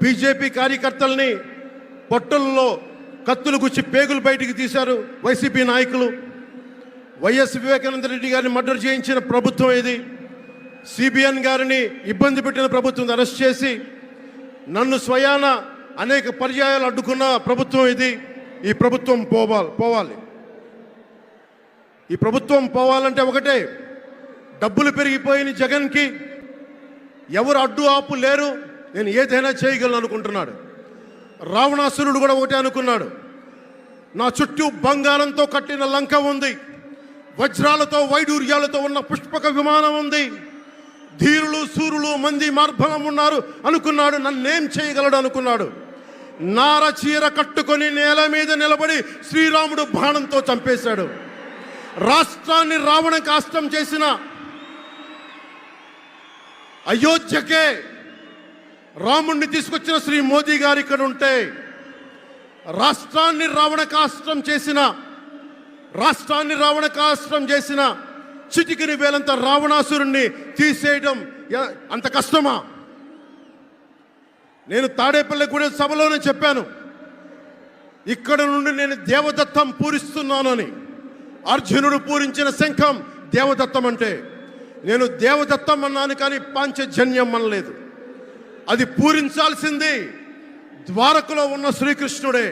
BJP కార్యకర్తల్ని పొట్టల్లో కత్తులు గుచ్చి పేగులు బయటికి తీశారు వైసీపీ నాయకులు. వైఎస్ వివేకానంద రెడ్డి గారిని మర్డర్ చేయించిన ప్రభుత్వం ఇది సిబిఎన్ గారిని ఇబ్బంది పెట్టిన ప్రభుత్వం అరెస్ట్ చేసి నన్ను స్వయాన అనేక పర్యాయాలు అడ్డుకున్న ప్రభుత్వం ఇది. ఈ ప్రభుత్వం పోవాలి పోవాలి. ఈ ప్రభుత్వం పోవాలంటే ఒకటే డబ్బులు పెరిగిపోయిన జగన్కి ఎవరు అడ్డు ఆపు లేరు నేను ఏదైనా చేయగలను అనుకుంటున్నాడు రావణాసురుడు కూడా ఒకటే అనుకున్నాడు. నా చుట్టూ బంగారంతో కట్టిన లంక ఉంది. వజ్రాలతో వైడూర్యాలతో ఉన్న పుష్పక విమానం ఉంది. ధీరులు సూరులు మంది మార్బలం ఉన్నారు అనుకున్నాడు. నన్నేం చేయగలడు అనుకున్నాడు. నార చీర కట్టుకొని నేల మీద నిలబడి శ్రీరాముడు బాణంతో చంపేశాడు. రాష్ట్రాన్ని రావణ కాష్టం చేసిన అయోధ్యకే రాముణ్ణి తీసుకొచ్చిన శ్రీ మోదీ గారు ఇక్కడ ఉంటే రాష్ట్రాన్ని రావణ కాష్టం చేసిన రాష్ట్రాన్ని రావణ కాష్టం చేసిన చిటికిని వేలంత రావణాసురుణ్ణి తీసేయడం అంత కష్టమా? నేను తాడేపల్లిగూడెం సభలోనే చెప్పాను. ఇక్కడ నుండి నేను దేవదత్తం పూరిస్తున్నానని. అర్జునుడు పూరించిన శంఖం దేవదత్తం అంటే. నేను దేవదత్తం అన్నాను కానీ పాంచజన్యం అనలేదు. అది పూరించాల్సింది. ద్వారకలో ఉన్న శ్రీకృష్ణుడే.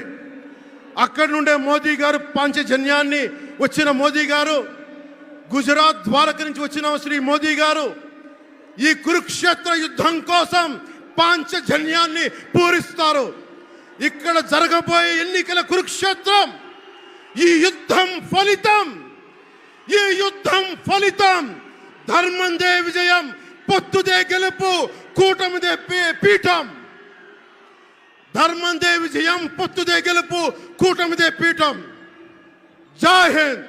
అక్కడి నుండే మోదీ గారు పాంచజన్యాన్ని వచ్చిన మోదీ గారు గుజరాత్ ద్వారక నుంచి వచ్చిన శ్రీ మోదీ గారు ఈ కురుక్షేత్ర యుద్ధం కోసం పాంచజన్యాన్ని పూరిస్తారు. ఇక్కడ జరగబోయే ఎన్నికల కురుక్షేత్రం ఈ యుద్ధం ఫలితం ఈ యుద్ధం ఫలితం. ధర్మందే విజయం పొత్తుదే గెలుపు కూటమిదే పీ- పీఠం ధర్మందే విజయం పొత్తుదే గెలుపు కూటమిదే పీఠం జై హింద్